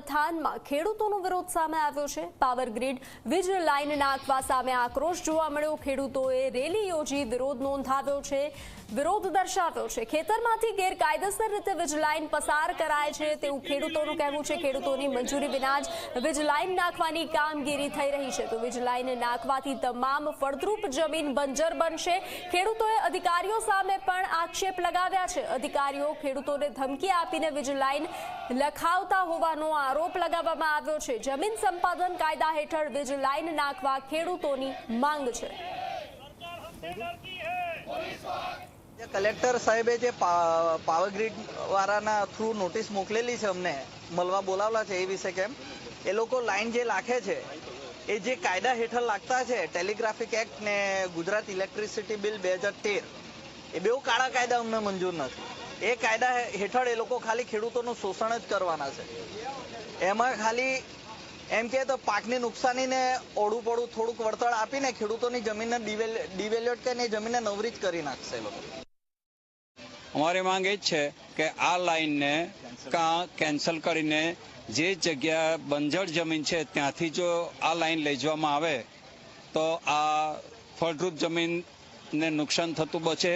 Welt પાવરથાનમાં ખેડૂતોનો વિરોધ સામે આવ્યો છે. પાવર ગ્રીડ વીજ લાઇન નાખવા સામે આક્રોશ જોવા મળ્યો. ખેડૂતોએ રેલી યોજી વિરોધ નોંધાવ્યો છે. વિરોધ દર્શાવ્યો છે. ખેતરમાંથી ગેરકાયદેસર રીતે વીજ લાઇન પસાર કરાય છે તેવું ખેડૂતોનું કહેવું છે. ખેડૂતોની મંજૂરી વિના જ વીજ લાઇન નાખવાની કામગીરી થઈ રહી છે. તો વીજ લાઇન નાખવાથી તમામ ફળદ્રુપ જમીન બંજર બનશે. ખેડૂતોએ અધિકારીઓ સામે પણ આક્ષેપ લગાવ્યા છે. અધિકારીઓ ખેડૂતોને ધમકી આપીને વીજ લાઇન લખાવતા હોવાનો આરોપ લગાવવામાં આવ્યો છે. જમીન સંપાદન કાયદા હેઠળ વીજ લાઇન નાખવા ખેડૂતોની માંગ છે. કલેક્ટર સાહેબે જે પાવર વાળાના થ્રુ નોટિસ મોકલેલી છે અમને, મળવા બોલાવલા છે એ વિશે કેમ? એ લોકો લાઈન જે લાખે છે, એ જે કાયદા હેઠળ લાગતા છે ટેલિગ્રાફિક એક્ટ ને ગુજરાત ઇલેક્ટ્રિસિટી બિલ બે હજાર તેર, એ બેઉ કાળા કાયદા અમને મંજૂર નથી. એ કાયદા હેઠળ એ લોકો ખાલી ખેડૂતોનું શોષણ જ કરવાના છે. એમાં ખાલી એમ કે તો પાકની નુકસાનીને ઓળું પડું, થોડુંક વળતર આપીને ખેડૂતોની જમીનને ડિવેલ્યુએટ કરીને જમીનને નવરી જ કરી નાખશે એ લોકો. અમારી માંગ એ જ છે કે આ લાઇનને કાં કેન્સલ કરીને જે જગ્યા બંજર જમીન છે ત્યાંથી જો આ લાઇન લઈ જવામાં આવે, તો આ ફળદ્રુપ જમીનને નુકસાન થતું બચે.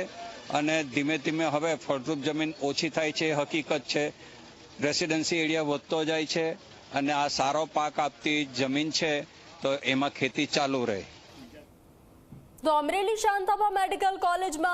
અને ધીમે ધીમે હવે ફળદ્રુપ જમીન ઓછી થાય છે, હકીકત છે. રેસિડેન્સી એરિયા વધતો જાય છે અને આ સારો પાક આપતી જમીન છે, તો એમાં ખેતી ચાલુ રહે. તો અમરેલી શાંતાબા મેડિકલ કોલેજમાં